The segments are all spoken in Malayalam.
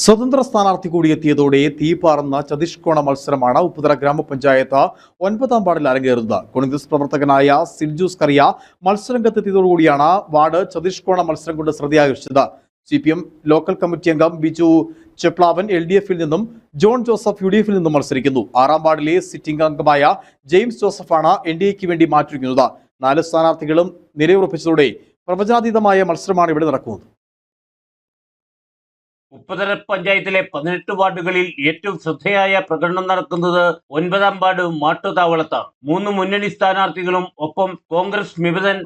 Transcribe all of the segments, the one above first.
സ്വതന്ത്ര സ്ഥാനാർത്ഥി കൂടി എത്തിയതോടെ തീപാറുന്ന ചതിഷ്കോണ മത്സരമാണ് ഉപ്പുതറ ഗ്രാമപഞ്ചായത്ത് ഒൻപതാം വാർഡിൽ അരങ്ങേറുന്നത്. കോൺഗ്രസ് പ്രവർത്തകനായ സിൽജൂസ് കറിയ മത്സരരംഗത്തെത്തിയതോടുകൂടിയാണ് വാർഡ് ചതിഷ്കോണ മത്സരം കൊണ്ട് ശ്രദ്ധയാകർഷിച്ചത്. C P M local committee അംഗം ബിജു ചെപ്ലാവൻ എൽ ഡി എഫിൽ നിന്നും ജോൺ ജോസഫ് യു ഡി എഫിൽ നിന്നും മത്സരിക്കുന്നു. ആറാം വാർഡിലെ സിറ്റിംഗ് അംഗമായ ജെയിംസ് ജോസഫാണ് എൻ ഡി എക്ക് വേണ്ടി മാറ്റിയിരിക്കുന്നത് നാല് സ്ഥാനാർത്ഥികളും നിലയുറപ്പിച്ചതോടെ പ്രവചനാതീതമായ മത്സരമാണ് ഇവിടെ നടക്കുന്നത്. ഉപ്പുതര പഞ്ചായത്തിലെ പതിനെട്ട് വാർഡുകളിൽ ഏറ്റവും ശ്രദ്ധയായ പ്രകടനം നടക്കുന്നത് ഒൻപതാം വാർഡ് മാട്ടുതാവളത്താണ്. മൂന്ന് മുന്നണി സ്ഥാനാർത്ഥികളും ഒപ്പം കോൺഗ്രസ് വിമതൻ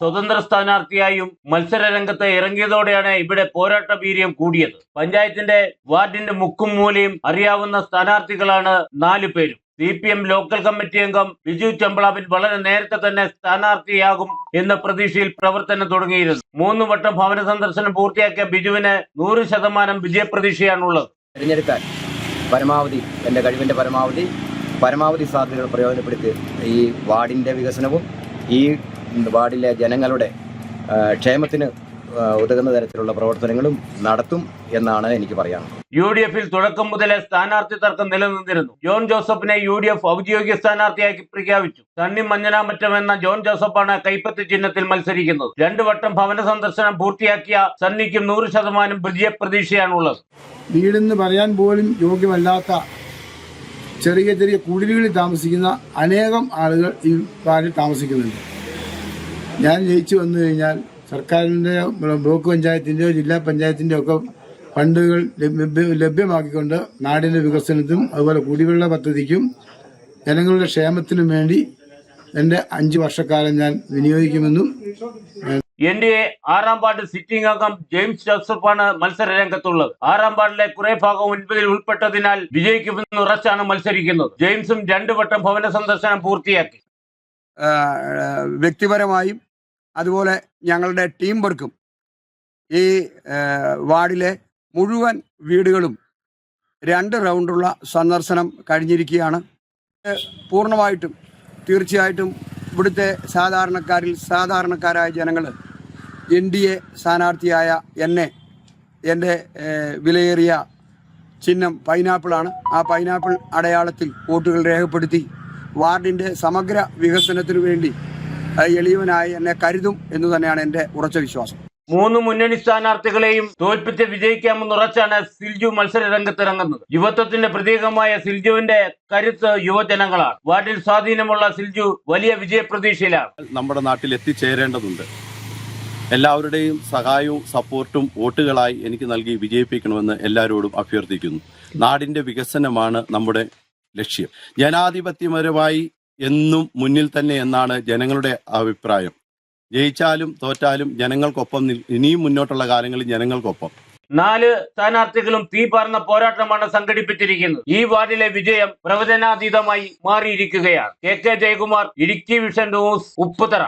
സ്വതന്ത്ര സ്ഥാനാർത്ഥിയായും മത്സര രംഗത്ത് ഇറങ്ങിയതോടെയാണ് ഇവിടെ പോരാട്ട വീര്യം കൂടിയത്. പഞ്ചായത്തിന്റെ വാർഡിന്റെ മുക്കും മൂലയും അറിയാവുന്ന സ്ഥാനാർത്ഥികളാണ് നാലു പേരും. C P M local committee അംഗം ബിജു ചെമ്പളാവിൻ വളരെ നേരത്തെ തന്നെ സ്ഥാനാർത്ഥിയാകും എന്ന പ്രതീക്ഷയിൽ പ്രവർത്തനം തുടങ്ങിയിരുന്നു. മൂന്ന് വട്ടം ഭവന സന്ദർശനം പൂർത്തിയാക്കിയ ബിജുവിന് നൂറ് ശതമാനം വിജയപ്രതീക്ഷയാണുള്ളത്. തിരഞ്ഞെടുക്കാൻ പരമാവധി എന്റെ കഴിവിന്റെ പരമാവധി പരമാവധി സാധ്യതകൾ പ്രയോജനപ്പെടുത്തി ഈ വാർഡിന്റെ വികസനവും ഈ വാർഡിലെ ജനങ്ങളുടെ ക്ഷേമത്തിന് ഉതകുന്ന തരത്തിലുള്ള പ്രവർത്തനങ്ങളും നടത്തും എന്നാണ് എനിക്ക് പറയാനുള്ളത്. യു ഡി എഫിൽ തുടക്കം മുതലേ സ്ഥാനാർത്ഥി തർക്കം നിലനിന്നിരുന്നു. ജോൺ ജോസഫിനെ യു ഡി എഫ് ഔദ്യോഗിക സ്ഥാനാർത്ഥിയാക്കി പ്രഖ്യാപിച്ചു. സണ്ണി മഞ്ഞനാമറ്റം എന്ന ജോൺ ജോസഫാണ് കൈപ്പത്തി ചിഹ്നത്തിൽ മത്സരിക്കുന്നത്. രണ്ടു വട്ടം ഭവന സന്ദർശനം പൂർത്തിയാക്കിയ സണ്ണിക്കും നൂറ് ശതമാനം വിജയ പ്രതീക്ഷയാണുള്ളത്. വീടെന്ന് പറയാൻ പോലും യോഗ്യമല്ലാത്ത ചെറിയ ചെറിയ കുടിലുകളിൽ താമസിക്കുന്ന അനേകം ആളുകൾ ഈ കാര്യം താമസിക്കുന്നുണ്ട്. ഞാൻ ജയിച്ചു വന്നു കഴിഞ്ഞാൽ സർക്കാരിന്റെ ബ്ലോക്ക് പഞ്ചായത്തിന്റെയോ ജില്ലാ പഞ്ചായത്തിന്റെയോ ഒക്കെ ഫണ്ടുകൾ ലഭ്യ- ലഭ്യമാക്കിക്കൊണ്ട് നാടിന്റെ വികസനത്തിനും അതുപോലെ കുടിവെള്ള പദ്ധതിക്കും ജനങ്ങളുടെ ക്ഷേമത്തിനും വേണ്ടി എന്റെ അഞ്ച് വർഷക്കാലം ഞാൻ വിനിയോഗിക്കുമെന്നും എൻ ഡി എ ആറാം വാർഡ് സിറ്റിംഗ് അംഗം ജെയിംസ് ജോസഫാണ് മത്സര രംഗത്തുള്ളത് ആറാം വാർഡിലെ കുറെ ഭാഗം ഒൻപതിൽ ഉൾപ്പെട്ടതിനാൽ വിജയിക്കുമെന്ന് ഉറച്ചാണ് മത്സരിക്കുന്നത്. ജെയിംസും രണ്ടു വട്ടം ഭവന സന്ദർശനം പൂർത്തിയാക്കി. വ്യക്തിപരമായും അതുപോലെ ഞങ്ങളുടെ ടീം വർക്കും ഈ വാർഡിലെ മുഴുവൻ വീടുകളും രണ്ട് റൗണ്ടുള്ള സന്ദർശനം കഴിഞ്ഞിരിക്കുകയാണ്. പൂർണമായിട്ടും തീർച്ചയായിട്ടും ഇവിടുത്തെ സാധാരണക്കാരിൽ സാധാരണക്കാരായ ജനങ്ങൾ എൻ ഡി എ സ്ഥാനാർത്ഥിയായ എന്നെ എന്റെ വിലയേറിയ ചിഹ്നം പൈനാപ്പിളാണ്. ആ പൈനാപ്പിൾ അടയാളത്തിൽ വോട്ടുകൾ രേഖപ്പെടുത്തി. വാർഡിന്റെ സമഗ്ര വികസനത്തിനു വേണ്ടി എളിയവനായി എന്നെ കരുതും എന്ന് തന്നെയാണ് എന്റെ ഉറച്ച വിശ്വാസം. മൂന്ന് മുന്നണി സ്ഥാനാർത്ഥികളെയും തോൽപ്പിച്ച് വിജയിക്കാമെന്ന് ഉറച്ചാണ് സിൽജു മത്സര രംഗത്തിറങ്ങുന്നത് യുവത്വത്തിന്റെ പ്രതീകമായ സിൽജുവിന്റെ കരുത്ത് യുവജനങ്ങളാണ്. വാർഡിൽ സ്വാധീനമുള്ള സിൽജു വലിയ വിജയപ്രതീക്ഷയിലാണ്. നമ്മുടെ നാട്ടിൽ എത്തിച്ചേരേണ്ടതുണ്ട്. എല്ലാവരുടെയും സഹായവും സപ്പോർട്ടും വോട്ടുകളായി എനിക്ക് നൽകി വിജയിപ്പിക്കണമെന്ന് എല്ലാവരോടും അഭ്യർത്ഥിക്കുന്നു. നാടിന്റെ വികസനമാണ് നമ്മുടെ ലക്ഷ്യം. ജനാധിപത്യപരമായി എന്നും മുന്നിൽ തന്നെ എന്നാണ് ജനങ്ങളുടെ അഭിപ്രായം. ജയിച്ചാലും തോറ്റാലും ജനങ്ങൾക്കൊപ്പം ഇനിയും മുന്നോട്ടുള്ള കാലങ്ങളിൽ ജനങ്ങൾക്കൊപ്പം. നാല് സ്ഥാനാർത്ഥികളും തീ പാർന്ന പോരാട്ടമാണ് സംഘടിപ്പിച്ചിരിക്കുന്നത്. ഈ വാർഡിലെ വിജയം പ്രവചനാതീതമായി മാറിയിരിക്കുകയാണ്. K K Jayakumar Idukki vision news Upputhara.